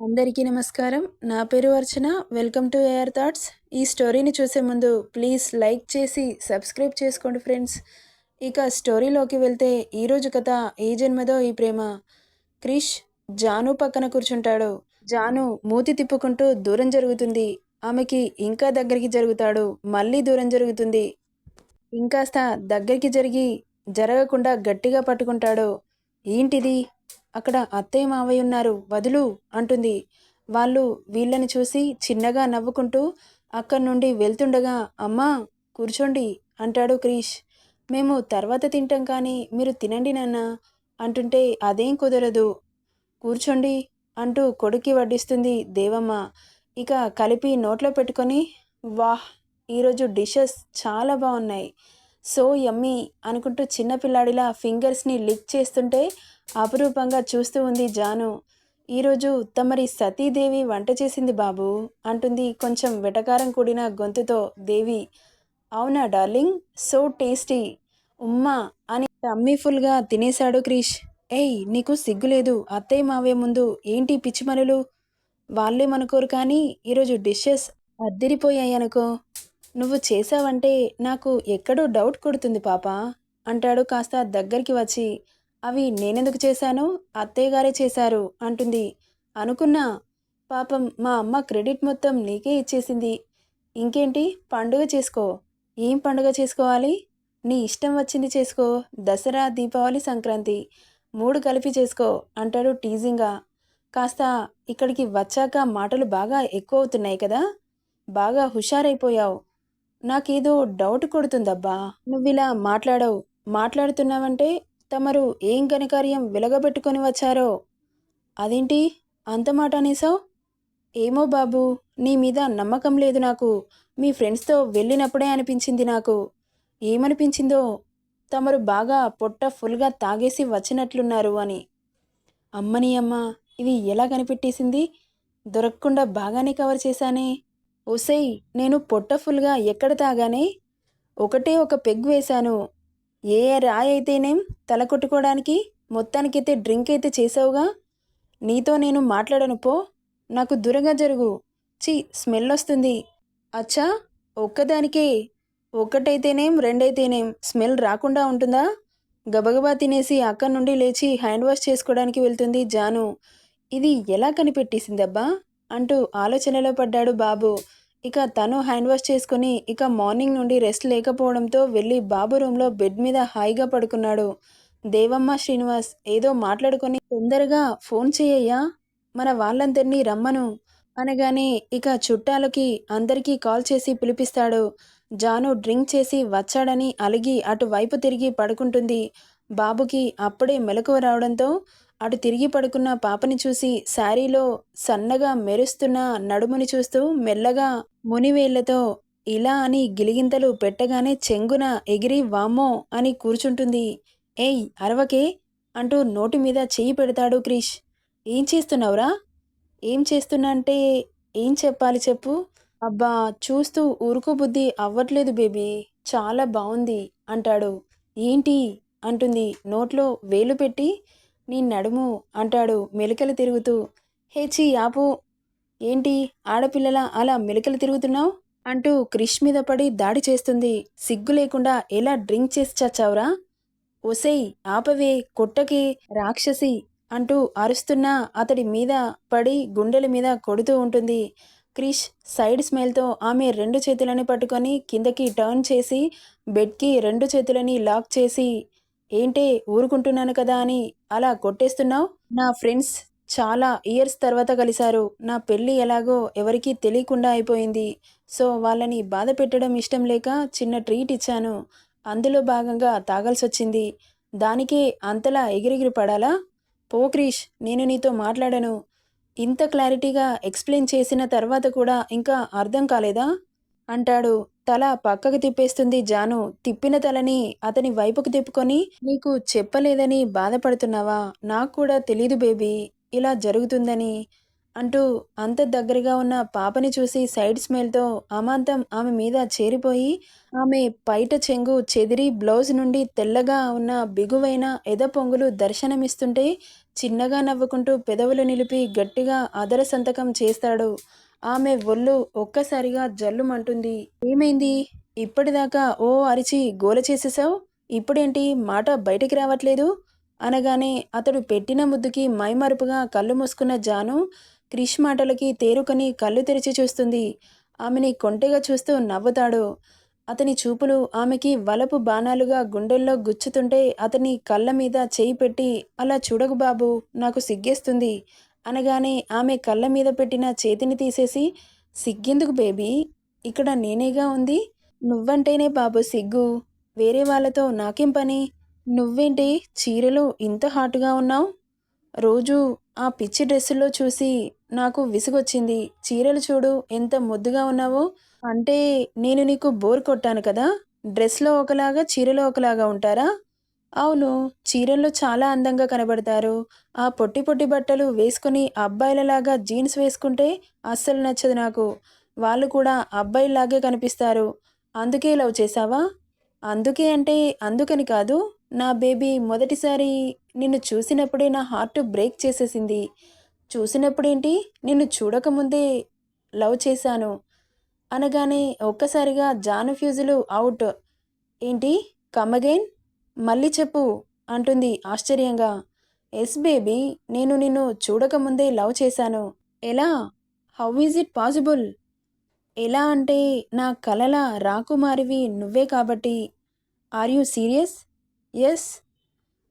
అందరికీ నమస్కారం. నా పేరు Archana. Welcome to AR thoughts ఈ స్టోరీని చూసే ముందు ప్లీజ్ లైక్ చేసి సబ్స్క్రైబ్ చేసుకోండి ఫ్రెండ్స్. ఇక స్టోరీలోకి వెళ్తే ఈరోజు కథ ఏ జన్మదో ఈ ప్రేమ. క్రిష్ జాను పక్కన కూర్చుంటాడు. జాను మూతి తిప్పుకుంటూ దూరం జరుగుతుంది. ఆమెకి ఇంకా దగ్గరికి జరుగుతాడు. మళ్ళీ దూరం జరుగుతుంది. ఇంకాస్త దగ్గరికి జరిగి జరగకుండా గట్టిగా పట్టుకుంటాడు. ఏంటిది? అక్కడ అత్తయ్య మావయ్య ఉన్నారు. వదులు అంటుంది. వాళ్ళు వీళ్ళని చూసి చిన్నగా నవ్వుకుంటూ అక్కడి నుండి వెళ్తుండగా అమ్మా కూర్చోండి అంటాడు క్రీష్. మేము తర్వాత తింటాం కానీ మీరు తినండి నాన్న అంటుంటే అదేం కుదరదు. కూర్చోండి అంటూ కొడుక్కి వడ్డిస్తుంది దేవమ్మ. ఇక కలిపి నోట్లో పెట్టుకొని వాహ్ ఈరోజు డిషెస్ చాలా బాగున్నాయి. సో యమ్మీ అనుకుంటూ చిన్నపిల్లాడిలా ఫింగర్స్ని లిక్ చేస్తుంటే అపురూపంగా చూస్తూ ఉంది జాను. ఈరోజు తమరి సతీదేవి వంట చేసింది బాబు అంటుంది కొంచెం వెటకారం కూడిన గొంతుతో దేవి. అవునా డార్లింగ్? So tasty. ఉమ్మా అని టమ్మీ ఫుల్గా తినేశాడు క్రిష్. ఏయ్ నీకు సిగ్గులేదు. అత్తయ్య మావే ముందు ఏంటి పిచ్చిమనులు? వాళ్ళేమనుకోరు కానీ ఈరోజు డిషెస్ అద్దిరిపోయాయి అనుకో నువ్వు చేసావంటే నాకు ఎక్కడో డౌట్ కొడుతుంది పాప అంటాడు కాస్త దగ్గరికి వచ్చి. అవి నేనెందుకు చేశాను? అత్తయ్యగారే చేశారు అంటుంది. అనుకున్నా? పాపం మా అమ్మ క్రెడిట్ మొత్తం నీకే ఇచ్చేసింది. ఇంకేంటి? పండుగ చేసుకో. ఏం పండుగ చేసుకోవాలి? నీ ఇష్టం వచ్చింది చేసుకో. దసరా దీపావళి సంక్రాంతి. మూడు కలిపి చేసుకో అంటాడు టీజింగ్గా కాస్త ఇక్కడికి వచ్చాక మాటలు బాగా ఎక్కువ అవుతున్నాయి కదా? బాగా హుషారైపోయావు. నాకేదో డౌట్ కొడుతుందబ్బా. నువ్విలా మాట్లాడవు. మాట్లాడుతున్నావంటే తమరు ఏం ఘనకార్యం వెలగబెట్టుకొని వచ్చారో? అదేంటి? అంత మాట అనేసావు ఏమో బాబు నీ మీద నమ్మకం లేదు నాకు. మీ ఫ్రెండ్స్తో వెళ్ళినప్పుడే అనిపించింది నాకు. ఏమనిపించిందో? తమరు బాగా పొట్ట ఫుల్గా తాగేసి వచ్చినట్లున్నారు అని. అమ్మని అమ్మ ఇవి ఎలా కనిపెట్టేసింది? దొరకకుండా బాగానే కవర్ చేశానే. ఓసేయ్ నేను పొట్ట ఫుల్గా ఎక్కడ తాగానే ఒకటే ఒక పెగ్ వేశాను. ఏ రాయి అయితేనేం తల కొట్టుకోవడానికి మొత్తానికైతే డ్రింక్ అయితే చేసావుగా నీతో నేను మాట్లాడను పో. నాకు దూరంగా జరుగు. చి స్మెల్ వస్తుంది. అచ్చా ఒక్కదానికే. ఒక్కటైతేనేం రెండైతేనేం స్మెల్ రాకుండా ఉంటుందా? గబగబా తినేసి అక్కడి నుండి లేచి హ్యాండ్ వాష్ చేసుకోవడానికి వెళ్తుంది జాను. ఇది ఎలా కనిపెట్టేసిందబ్బా? అంటూ ఆలోచనలో పడ్డాడు బాబు. ఇక తను హ్యాండ్ వాష్ చేసుకుని ఇక మార్నింగ్ నుండి రెస్ట్ లేకపోవడంతో వెళ్ళి బాబు రూమ్లో బెడ్ మీద హాయిగా పడుకున్నాడు. దేవమ్మ శ్రీనివాస్ ఏదో మాట్లాడుకొని తొందరగా ఫోన్ చేయయ్యా మన వాళ్ళందరినీ రమ్మను అనగానే ఇక చుట్టాలకి అందరికీ కాల్ చేసి పిలిపిస్తాడు. జాను డ్రింక్ చేసి వచ్చాడని అలిగి అటువైపు తిరిగి పడుకుంటుంది. బాబుకి అప్పుడే మెలకువ రావడంతో అటు తిరిగి పడుకున్న పాపని చూసి శారీలో సన్నగా మెరుస్తున్న నడుముని చూస్తూ మెల్లగా మునివేళ్ళతో ఇలా అని గిలిగింతలు పెట్టగానే చెంగున ఎగిరి వామ్మో అని కూర్చుంటుంది. ఏయ్ అరవకే అంటూ నోటి మీద చెయ్యి పెడతాడు క్రిష్. ఏం చేస్తున్నావురా? ఏం చేస్తున్నా అంటే ఏం చెప్పాలి చెప్పు? అబ్బా చూస్తూ ఊరుకో బుద్ధి అవ్వట్లేదు బేబీ. చాలా బాగుంది అంటాడు. ఏంటి? అంటుంది నోట్లో వేలు పెట్టి. నీ నడుము అంటాడు మెలికలు తిరుగుతూ. హేచి ఆపు. ఏంటి ఆడపిల్లల అలా మెలికలు తిరుగుతున్నావు? అంటూ క్రిష్ మీద పడి దాడి చేస్తుంది. సిగ్గు లేకుండా ఎలా డ్రింక్ చేసి చచ్చావురా? ఒసేయ్ ఆపవే కొట్టకి రాక్షసి అంటూ అరుస్తున్నా అతడి మీద పడి గుండెల మీద కొడుతూ ఉంటుంది. క్రిష్ సైడ్ స్మైల్తో ఆమె రెండు చేతులని పట్టుకొని కిందకి టర్న్ చేసి బెడ్కి రెండు చేతులని లాక్ చేసి ఏంటి ఊరుకుంటున్నాను కదా అని అలా కొట్టేస్తున్నావు? నా ఫ్రెండ్స్ చాలా ఇయర్స్ తర్వాత కలిశారు. నా పెళ్ళి ఎలాగో ఎవరికీ తెలియకుండా అయిపోయింది. సో వాళ్ళని బాధ పెట్టడం ఇష్టం లేక చిన్న ట్రీట్ ఇచ్చాను. అందులో భాగంగా తాగాల్సి వచ్చింది దానికే అంతలా ఎగిరెగిరి పడాలా? పో క్రీష్ నేను నీతో మాట్లాడను. ఇంత క్లారిటీగా ఎక్స్ప్లెయిన్ చేసిన తర్వాత కూడా ఇంకా అర్థం కాలేదా? అంటాడు. తల పక్కకు తిప్పేస్తుంది జాను. తిప్పిన తలని అతని వైపుకు తిప్పుకొని నీకు చెప్పలేదని బాధపడుతున్నావా? నాకు కూడా తెలీదు బేబీ. ఇలా జరుగుతుందని అంటూ అంత దగ్గరగా ఉన్న పాపని చూసి సైడ్ స్మెల్తో అమాంతం ఆమె మీద చేరిపోయి ఆమె పైట చెంగు చెదిరి బ్లౌజ్ నుండి తెల్లగా ఉన్న బిగువైన ఎద పొంగులు దర్శనమిస్తుంటే చిన్నగా నవ్వుకుంటూ పెదవులు నిలిపి గట్టిగా అదర సంతకం చేస్తాడు. ఆమె ఒళ్ళు ఒక్కసారిగా జల్లుమంటుంది. ఏమైంది? ఇప్పటిదాకా ఓ అరిచి గోల చేసేసావు ఇప్పుడేంటి? మాట బయటికి రావట్లేదు? అనగానే అతడు పెట్టిన ముద్దుకి మైమరుపుగా కళ్ళు మూసుకున్న జాను క్రిష్ మాటలకి తేరుకొని కళ్ళు తెరిచి చూస్తుంది. ఆమెని కొంటెగా చూస్తూ నవ్వుతాడు. అతని చూపులు ఆమెకి వలపు బాణాలుగా గుండెల్లో గుచ్చుతుంటే అతని కళ్ళ మీద చేయి పెట్టి అలా చూడకు బాబు నాకు సిగ్గేస్తుంది. అనగానే ఆమె కళ్ళ మీద పెట్టిన చేతిని తీసేసి సిగ్గెందుకు బేబీ? ఇక్కడ నేనేగా ఉంది? నువ్వంటేనే బాబు సిగ్గు. వేరే వాళ్ళతో నాకేం పని? నువ్వేంటి చీరలు ఇంత హాట్గా ఉన్నావు? రోజు ఆ పిచ్చి డ్రెస్సుల్లో చూసి నాకు విసుగొచ్చింది. చీరలు చూడు ఎంత ముద్దుగా ఉన్నావో. అంటే నేను నీకు బోర్ కొట్టాను కదా. డ్రెస్లో ఒకలాగా చీరలో ఒకలాగా ఉంటారా? అవును చీరల్లో చాలా అందంగా కనబడతారు. ఆ పొట్టి పొట్టి బట్టలు వేసుకుని అబ్బాయిలలాగా జీన్స్ వేసుకుంటే అస్సలు నచ్చదు నాకు. వాళ్ళు కూడా అబ్బాయిలాగే కనిపిస్తారు. అందుకే లవ్ చేసావా అందుకే అంటే అందుకని కాదు నా బేబీ మొదటిసారి నిన్ను చూసినప్పుడే నా హార్ట్ బ్రేక్ చేసేసింది. చూసినప్పుడేంటి? నిన్ను చూడకముందే లవ్ చేశాను. అనగానే ఒక్కసారిగా జాను ఫ్యూజులు అవుట్. ఏంటి? కమగైన్ మళ్ళీ చెప్పు అంటుంది ఆశ్చర్యంగా. ఎస్ బేబీ నేను నిన్ను చూడకముందే లవ్ చేశాను. ఎలా? How is it possible? ఎలా అంటే నా కలల రాకుమారివి నువ్వే కాబట్టి. Are you serious? ఎస్.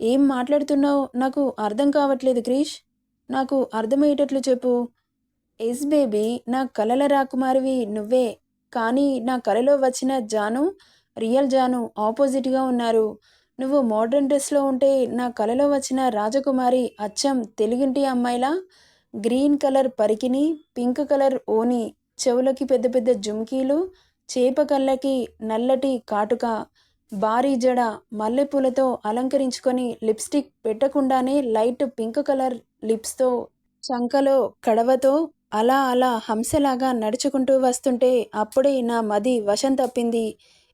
ఏం మాట్లాడుతున్నావు? నాకు అర్థం కావట్లేదు క్రీష్. నాకు అర్థమయ్యేటట్లు చెప్పు. ఎస్ బేబీ నా కలల రాకుమారివి నువ్వే. కానీ నా కలలో వచ్చిన జాను రియల్ జాను ఆపోజిట్గా ఉన్నారు. నువ్వు మోడర్న్ డ్రెస్లో ఉంటే నా కలలో వచ్చిన రాజకుమారి అచ్చం తెలుగింటి అమ్మాయిలా? గ్రీన్ కలర్ పరికిని పింక్ కలర్ ఓని చెవులకి పెద్ద పెద్ద జుమ్కీలు చేప కళ్ళకి నల్లటి కాటుక భారీ జడ మల్లెపూలతో అలంకరించుకొని లిప్స్టిక్ పెట్టకుండానే లైట్ పింక్ కలర్ లిప్స్తో చంకలో కడవతో అలా అలా హంసలాగా నడుచుకుంటూ వస్తుంటే అప్పుడే నా మది వశం తప్పింది.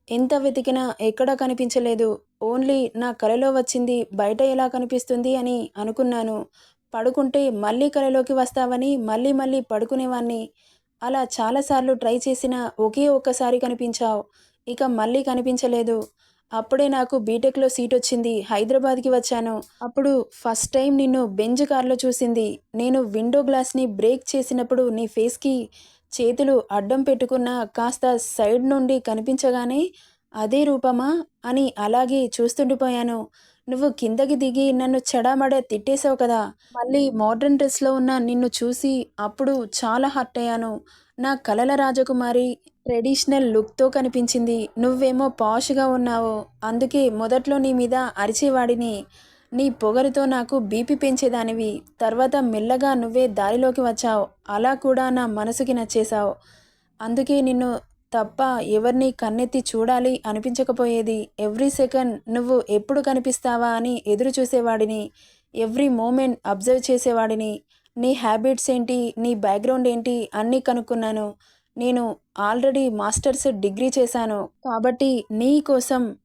ఎంత వెతికినా ఎక్కడా కనిపించలేదు. ఓన్లీ నా కలలో వచ్చింది బయట ఎలా కనిపిస్తుంది అని అనుకున్నాను. పడుకుంటే మళ్ళీ కలలోకి వస్తావని మళ్ళీ మళ్ళీ పడుకునేవాణ్ణి. అలా చాలాసార్లు ట్రై చేసినా ఒకే ఒక్కసారి కనిపించావు. ఇక మళ్ళీ కనిపించలేదు. అప్పుడే నాకు బీటెక్లో సీట్ వచ్చింది. హైదరాబాద్కి వచ్చాను. అప్పుడు ఫస్ట్ టైం నిన్ను బెంజ్ కార్లో చూసింది. నేను విండో గ్లాస్ని బ్రేక్ చేసినప్పుడు నీ ఫేస్కి చేతులు అడ్డం పెట్టుకున్న కాస్త సైడ్ నుండి కనిపించగానే అదే రూపమా? అని అలాగే చూస్తుండిపోయాను నువ్వు కిందకి దిగి నన్ను చెడామడ తిట్టేశావు కదా? మళ్ళీ మోడ్రన్ డ్రెస్లో ఉన్న నిన్ను చూసి అప్పుడు చాలా హర్ట్ అయ్యాను. నా కలల రాజకుమారి ట్రెడిషనల్ లుక్తో కనిపించింది. నువ్వేమో పాష్గా ఉన్నావు. అందుకే మొదట్లో నీ మీద అరిచేవాడిని. నీ పొగరుతో నాకు బీపీ పెంచేదానివి. తర్వాత మెల్లగా నువ్వే దారిలోకి వచ్చావు. అలా కూడా నా మనసుకి నచ్చేశావు. అందుకే నిన్ను తప్ప ఎవరిని కన్నెత్తి చూడాలి అనిపించకపోయేది. ఎవ్రీ సెకండ్ నువ్వు ఎప్పుడు కనిపిస్తావా అని ఎదురు చూసేవాడిని. ఎవ్రీ మూమెంట్ అబ్జర్వ్ చేసేవాడిని. నీ హ్యాబిట్స్ ఏంటి? నీ బ్యాక్గ్రౌండ్ ఏంటి? అన్నీ కనుక్కున్నాను. నేను ఆల్రెడీ మాస్టర్స్ డిగ్రీ చేశాను. కాబట్టి నీ కోసం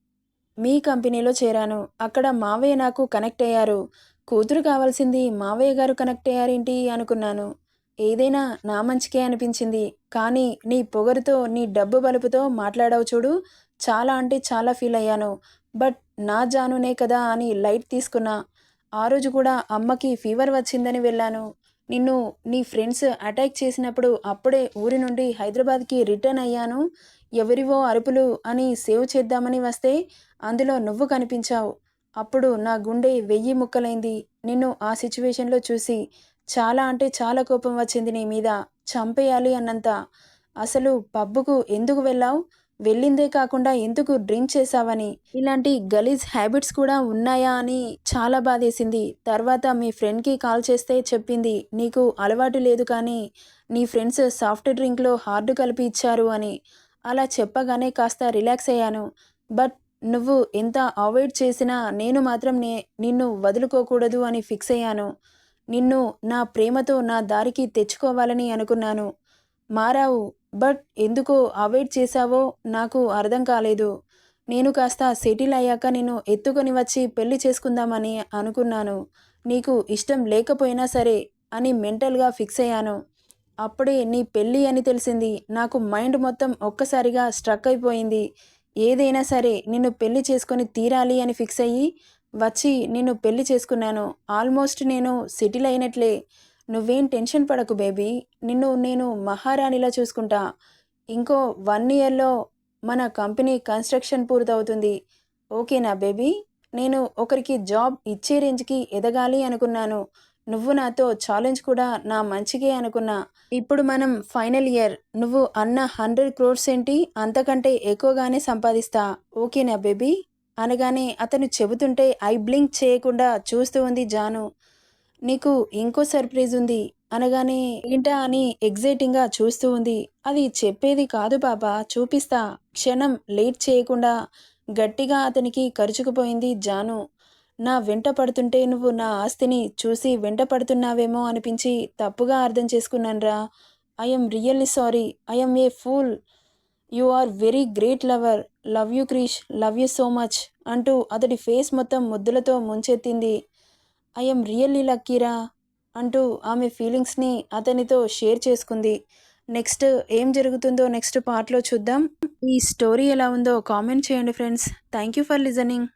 మీ కంపెనీలో చేరాను. అక్కడ మావయ్య నాకు కనెక్ట్ అయ్యారు. కూతురు కావాల్సింది మావయ్య గారు కనెక్ట్ అయ్యారేంటి అనుకున్నాను. ఏదైనా నా మంచికే అనిపించింది. కానీ నీ పొగరుతో నీ డబ్బు బలుపుతో మాట్లాడావు చూడు. చాలా అంటే చాలా ఫీల్ అయ్యాను. బట్ నా జానునే కదా అని లైట్ తీసుకున్నా. ఆ రోజు కూడా అమ్మకి ఫీవర్ వచ్చిందని వెళ్ళాను. నిన్ను నీ ఫ్రెండ్స్ అటాక్ చేసినప్పుడు అప్పుడే ఊరి నుండి హైదరాబాద్కి రిటర్న్ అయ్యాను. ఎవరివో అరుపులు అని సేవ్ చేద్దామని వస్తే అందులో నువ్వు కనిపించావు. అప్పుడు నా గుండె వెయ్యి ముక్కలైంది. నిన్ను ఆ సిచ్యువేషన్లో చూసి చాలా అంటే చాలా కోపం వచ్చింది నీ మీద. చంపేయాలి అన్నంత. అసలు పబ్బుకు ఎందుకు వెళ్ళావు? వెళ్ళిందే కాకుండా ఎందుకు డ్రింక్ చేశావని? ఇలాంటి గలీజ్ హ్యాబిట్స్ కూడా ఉన్నాయా అని చాలా బాధేసింది. తర్వాత మీ ఫ్రెండ్కి కాల్ చేస్తే చెప్పింది నీకు అలవాటు లేదు కానీ నీ ఫ్రెండ్స్ సాఫ్ట్ డ్రింక్లో హార్డ్ కలిపి ఇచ్చారు అని. అలా చెప్పగానే కాస్త రిలాక్స్ అయ్యాను. బట్ నువ్వు ఎంత అవాయిడ్ చేసినా నేను మాత్రం నే నిన్ను వదులుకోకూడదు అని ఫిక్స్ అయ్యాను. నిన్ను నా ప్రేమతో నా దారికి తెచ్చుకోవాలని అనుకున్నాను. మారావు బట్ ఎందుకో అవాయిడ్ చేశావో నాకు అర్థం కాలేదు. నేను కాస్త సెటిల్ అయ్యాక నేను ఎత్తుకొని వచ్చి పెళ్ళి చేసుకుందామని అనుకున్నాను. నీకు ఇష్టం లేకపోయినా సరే అని మెంటల్గా ఫిక్స్ అయ్యాను. అప్పుడే నీ పెళ్ళి అని తెలిసింది. నాకు మైండ్ మొత్తం ఒక్కసారిగా స్ట్రక్ అయిపోయింది. ఏదైనా సరే నిన్ను పెళ్ళి చేసుకొని తీరాలి అని ఫిక్స్ అయ్యి వచ్చి నిన్ను పెళ్ళి చేసుకున్నాను. ఆల్మోస్ట్ నేను సెటిల్ అయినట్లే. నువ్వేం టెన్షన్ పడకు బేబీ. నిన్ను నేను మహారాణిలా చూసుకుంటా. ఇంకో వన్ ఇయర్లో మన కంపెనీ కన్స్ట్రక్షన్ పూర్తవుతుంది. ఓకేనా బేబీ? నేను ఒకరికి జాబ్ ఇచ్చే రేంజ్కి ఎదగాలి అనుకున్నాను. నువ్వు నాతో ఛాలెంజ్ కూడా నా మంచిగే అనుకున్నా. ఇప్పుడు మనం ఫైనల్ ఇయర్. నువ్వు అన్న హండ్రెడ్ క్రోర్స్ ఏంటి? అంతకంటే ఎక్కువగానే సంపాదిస్తా. ఓకేనా బేబీ? అనగానే అతను చెబుతుంటే ఐ బ్లింక్ చేయకుండా చూస్తూ ఉంది జాను. నీకు ఇంకో సర్ప్రైజ్ ఉంది. అనగానే ఏంటా అని ఎగ్జైటింగ్గా చూస్తూ ఉంది. అది చెప్పేది కాదు బాబా చూపిస్తా. క్షణం లేట్ చేయకుండా గట్టిగా అతనికి కరుచుకుపోయింది జాను. నా వెంట పడుతుంటే నువ్వు నా ఆస్తిని చూసి వెంట పడుతున్నావేమో అనిపించి తప్పుగా అర్థం చేసుకున్నానురా. I'm really sorry. I'm a fool. You are very great lover. Love you Krish love you so much అంటూ అతడి ఫేస్ మొత్తం ముద్దులతో ముంచెత్తింది. ఐఎమ్ రియల్లీ లక్కీరా అంటూ ఆమె ఫీలింగ్స్ని అతనితో షేర్ చేసుకుంది. నెక్స్ట్ ఏం జరుగుతుందో నెక్స్ట్ పార్ట్లో చూద్దాం. ఈ స్టోరీ ఎలా ఉందో కామెంట్ చేయండి friends. Thank you for listening.